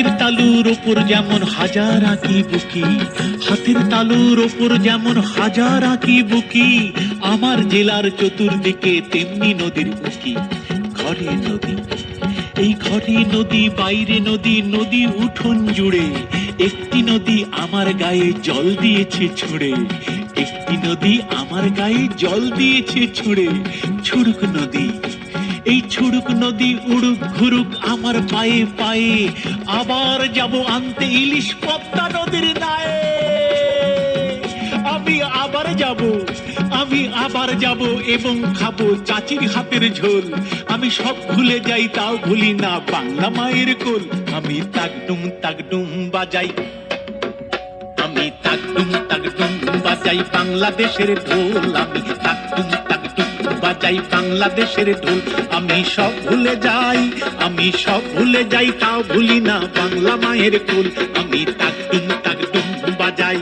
হাতের তালুর ওপর যেমন হাজার আঁকি বুকি, হাতের তালুর ওপর যেমন হাজার আঁকি বুকি, আমার জেলার চতুর্দিকে তেমনি নদীর উকি ঘরে নদী। এই ঘরে নদী, বাইরে নদী নদী উঠোন জুড়ে, একটি নদী আমার গায়ে জল দিয়েছে ছুড়ে, একটি নদী আমার গায়ে জল দিয়েছে ছুড়ে ছুড়ুক নদী। এই ছুড়ুক নদী, উড়ুক, ঘুরুক আমার পায়ে পায়ে। আবার যাব আনতে ইলিশ পদ্মা নদীর নায়ে। আমি আবার যাব, আমি আবার যাব এবং খাব চাচির হাতের ঝোল। আমি সব ভুলে যাই, তাও ভুলি না বাংলা মায়ের কোল। আমি তাকডুম তাকডুম বাজাই। আমি তাকডুম তাকডুম বাজাই বাংলাদেশের ঢোল। আমি তাকডুম বাজাই বাংলাদেশের ঢোল, আমি সব ভুলে যাই, আমি সব ভুলে যাই, তাও ভুলি না বাংলা মায়ের কোল, আমি তাকডুম তাকডুম বাজাই।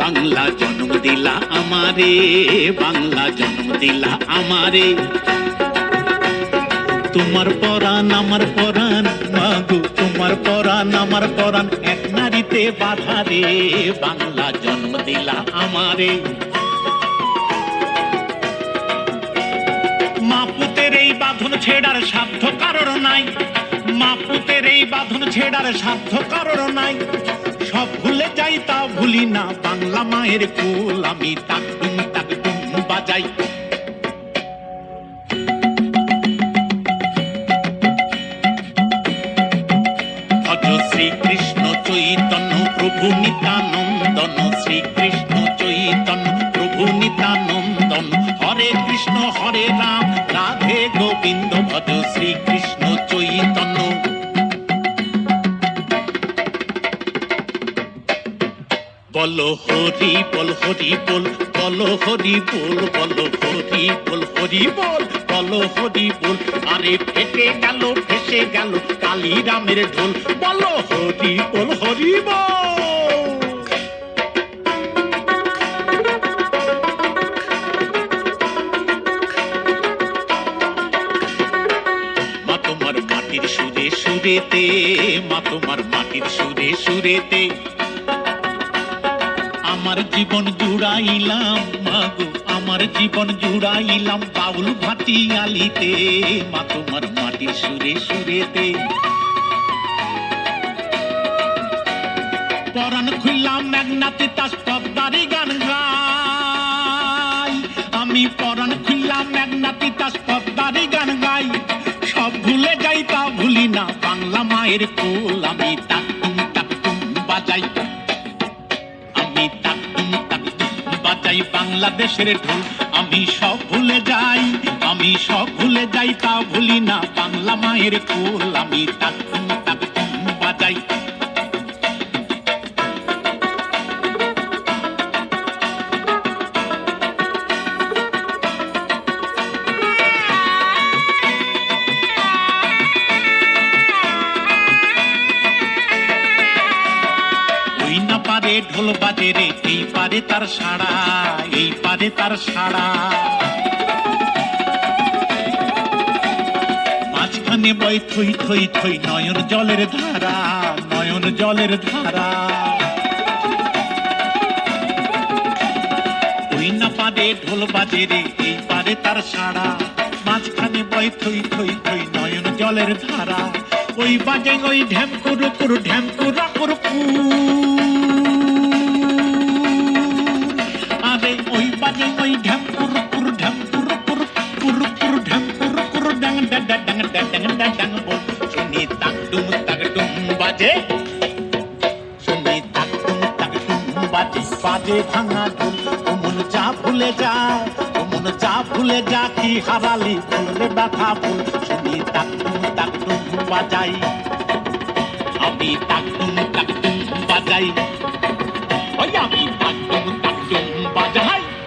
বাংলা জন্ম দিলা আমারে, বাংলা জন্ম দিলা আমারে। তোমার পরাণ, আমার পরাণ আমার পরাণ এক নারীতে বাধা রে, বাংলা জন্ম দিলা আমারে। মাপুতের এই বাঁধন ছেড়ার সাধ্য কারোর নাই, মাপুতের এই বাঁধন ছেড়ার সাধ্য কারোর নাই। সব ভুলে যাই তা ভুলি না, বাংলা মায়ের কুল আমি তাকডুম শ্রীকৃষ্ণ চৈতন্য প্রভু নিতানন্দন। শ্রীকৃষ্ণ চৈতন্য প্রভু নিতানন্দন। হরে কৃষ্ণ, হরে রাম, রাধে গোবিন্দ ভজ। শ্রীকৃষ্ণ বলো হরি বল হরি বল, বলো হরি বল, বলো হরি বল হরি বল, বলো হরি বল। আরে ফেটে গেল, ফেসে গেল কালী রামের ঢোল। বলো হরি বল হরি বল। মাটির সুরে সুরেতে, মা তোমার মাটির সুরে সুরেতে। আমার জীবন জুড়াইলাম, মাগো, আমার জীবন জুড়াইলাম বাউল ভাটি আলিতে মা তোমার মাটির সুরে সুরেতে। পরাণ খুললাম মেঘনাতে তাস পদ্মারি গান গাই। আমি পরাণ খুললাম মেঘনাতে তাস পদ্মারি গান গাই। সব ভুলে যাই তা ভুলি না, বাংলা মায়ের কোল আমি তাকুম তাকুম বাজাই। বাজাই বাংলাদেশের ঢোল, আমি সব ভুলে যাই, আমি সব ভুলে যাই, তা ভুলি না বাংলা মায়ের কোল আমি তাকুম ঢোল বাজে রে, এই পারে তার সাড়া, এই পারে তার সাড়া। মাঝখানে বই থই থই থই নয়ন জলের ধারা, নয়ন জলের ধারা। ওই না পারে ঢোল বাজে রে, এই পারে তার সাড়া। মাঝখানে বই থই থই থই নয়ন জলের ধারা। ওই বাজে ওই ঢ্যাম করু করু ঢ্যাম কুরা বাজাই আমি বাজাই আমি